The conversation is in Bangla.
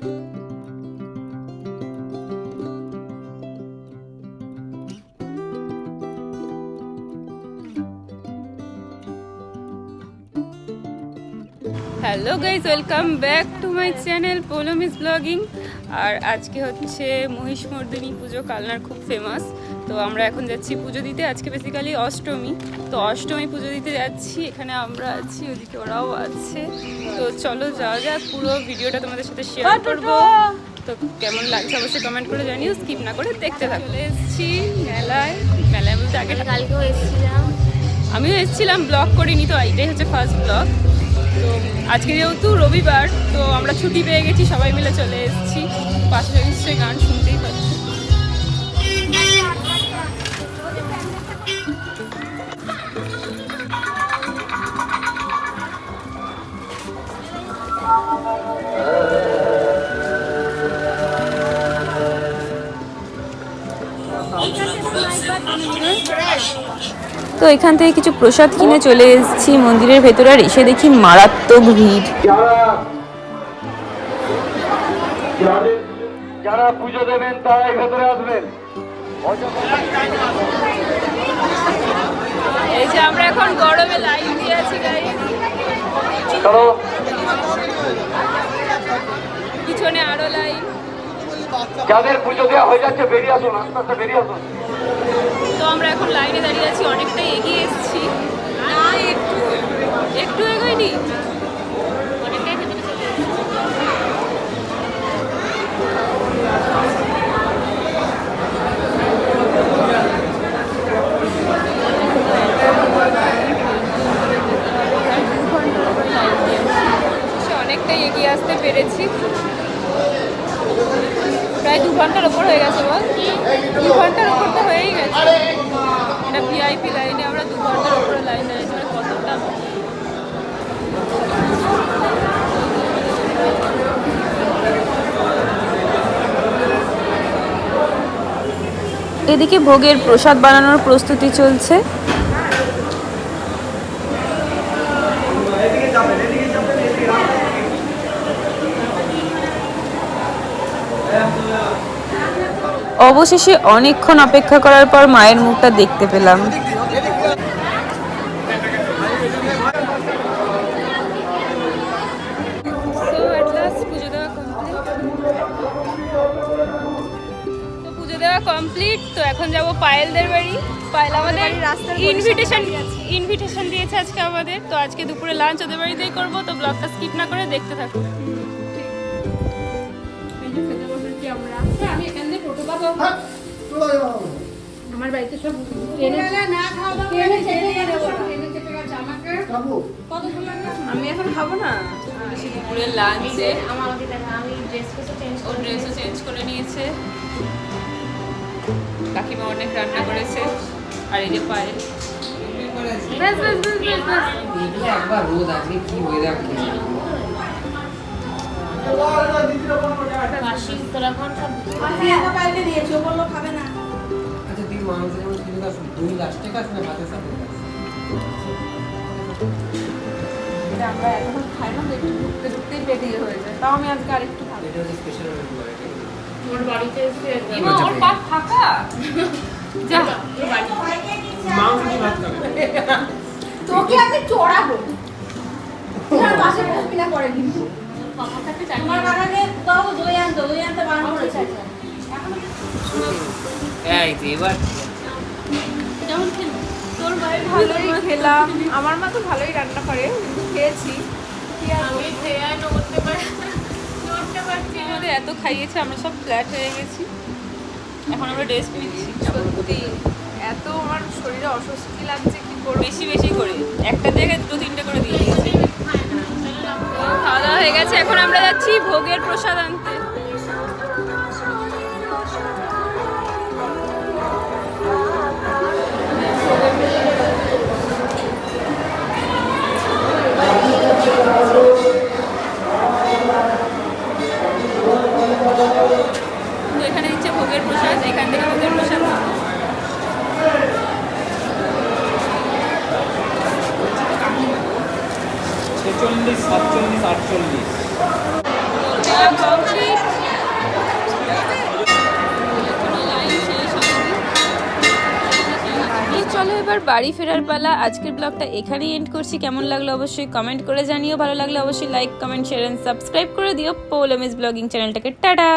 Hello guys welcome back to my channel Polomi's blogging আর আজকে হচ্ছে মহিষ মর্দিনী পুজো কালনার খুব ফেমাস তো আমরা এখন যাচ্ছি পুজো দিতে। আজকে বেসিক্যালি অষ্টমী। তো অষ্টমী পুজো দিতে যাচ্ছি। এখানে আমরা আছি ওদিকে ওরাও আছে। তো চলো যাওয়া যাক। পুরো ভিডিওটা তোমাদের সাথে শেয়ার করব। তো। কেমন লাগছে অবশ্যই কমেন্ট করে জানিও। স্কিপ না করে দেখতে থাকো। চলে এসেছি মেলায়। মেলায় বলতে আগে কালকেও এসেছিলাম। আমিও এসেছিলাম ব্লগ করিনি তো। এটাই হচ্ছে ফার্স্ট ব্লগ তো আজকে যেহেতু রবিবার তো আমরা ছুটি পেয়ে গেছি। সবাই মিলে চলে এসেছি। পাশে নিশ্চয়ই গান শুনতেই পাচ্ছি। তো এখান থেকে কিছু প্রসাদ কিনে চলে এসেছি মন্দিরের ভেতরে আর এসে দেখি মারাত্মক ভিড়। যারা যাদের- পুজো দেবেন তারাই ভেতরে আসবেন। এই যে আমরা এখন গরমে লাইন দিয়ে আছি পিছনে আরও লাইন। যাদের পুজো দেওয়া হয়ে যাচ্ছে বেরিয়ে আসুন আস্তে আস্তে বেরিয়ে আসুন। আমরা এখন লাইনে দাঁড়িয়ে আছি অনেকটাই এগিয়ে এসেছি। না, একটু একটু এগোয়নি। অনেকটাই এগিয়ে আসতে পেরেছি। প্রায় দু ঘণ্টার ওপর হয়ে গেছে বল। দু ঘণ্টার ওপর তো হয়েই গেছে। এটা ভিআইপি লাইনে আমরা দু ঘণ্টার ওপরে লাইন মানে কতটা এদিকে ভোগের প্রসাদ বানানোর প্রস্তুতি চলছে। অবশেষে অনেকক্ষণ অপেক্ষা করার পর মায়ের মুখটা দেখতে পেলাম। তো পুজো দেওয়া কমপ্লিট তো এখন যাব পায়েলদের বাড়ি। পায়েল আমাদের ইনভিটেশন ইনভিটেশন দিয়েছে আজকে আমাদের। তো আজকে দুপুরে লাঞ্চ ওদের বাড়িতেই করব তো ব্লগটা স্কিপ না করে দেখতে থাকো। আমার বাড়িতে সব ট্রেনে না খাওয়া দাওয়া ট্রেনে চেপে গেছে ওরা। ট্রেনে চেপে গেছে আমাকে কত বললাম না আমি এখন খাব না। দুপুরে লাঞ্চে আমার আমাকে দেখা আমি ড্রেস ফেসও চেঞ্জ ও ড্রেসও চেঞ্জ করে নিয়েছে। কাকিমা অনেক রান্না করেছে। আর এই যে ব্যাস একবার রোদ আজকে কি ওয়েদার কাশি সব দিয়েছে ও বলল খাবে না। আচ্ছা তুই মানুষের যেমন কিনে দাস দুই লাস্টে কাজ না ভাতের সাথে? কাজ এটা আমরা এখন খাই না একটু ঢুকতে ঢুকতেই পেটে ইয়ে হয়ে যায়। তাও আমি আজকে আরেকটু খাব। এটা হচ্ছে স্পেশাল তোমার বাড়িতে এসে এমা ওর পাট ফাঁকা? যা। মাংস ভাত খাবে। তোকে আমি চড়াবো। তুই পাশে বসবি না পরে কিন্তু। তোমার কাকাকে দাও দই আনতো দই আনতে বারণ করেছে এই তো এবার তোর ভাই ভালোই খেলাম। আমার মা তো ভালোই রান্না করে খেয়েছি। আমি নড়তে পারি আমাদের এত খাইয়েছে আমরা সব ফ্ল্যাট হয়ে গেছি। এখন আমরা রেস্ট নিচ্ছি। সত্যি। এত আমার শরীরে অস্বস্তি লাগছে কি করব? বেশি বেশি করে। একটা জায়গায় দু তিনটে করে দিয়ে দিয়েছি হয়ে গেছে, এখন আমরা যাচ্ছি ভোগের প্রসাদ আনতে। এখানে দিচ্ছে ভোগের প্রসাদ, এখান থেকে ভোগের প্রসাদ। ছেচল্লিশ সাতচল্লিশ, আটচল্লিশ। চলো এবার বাড়ি ফেরার পালা। আজকের ব্লগটা এখানেই এন্ড করছি। কেমন লাগল অবশ্যই কমেন্ট করে জানিও। ভালো লাগলে অবশ্যই like comment share and subscribe করে দিও। পোলমিস ব্লগিং চ্যানেলটাকে টাটা!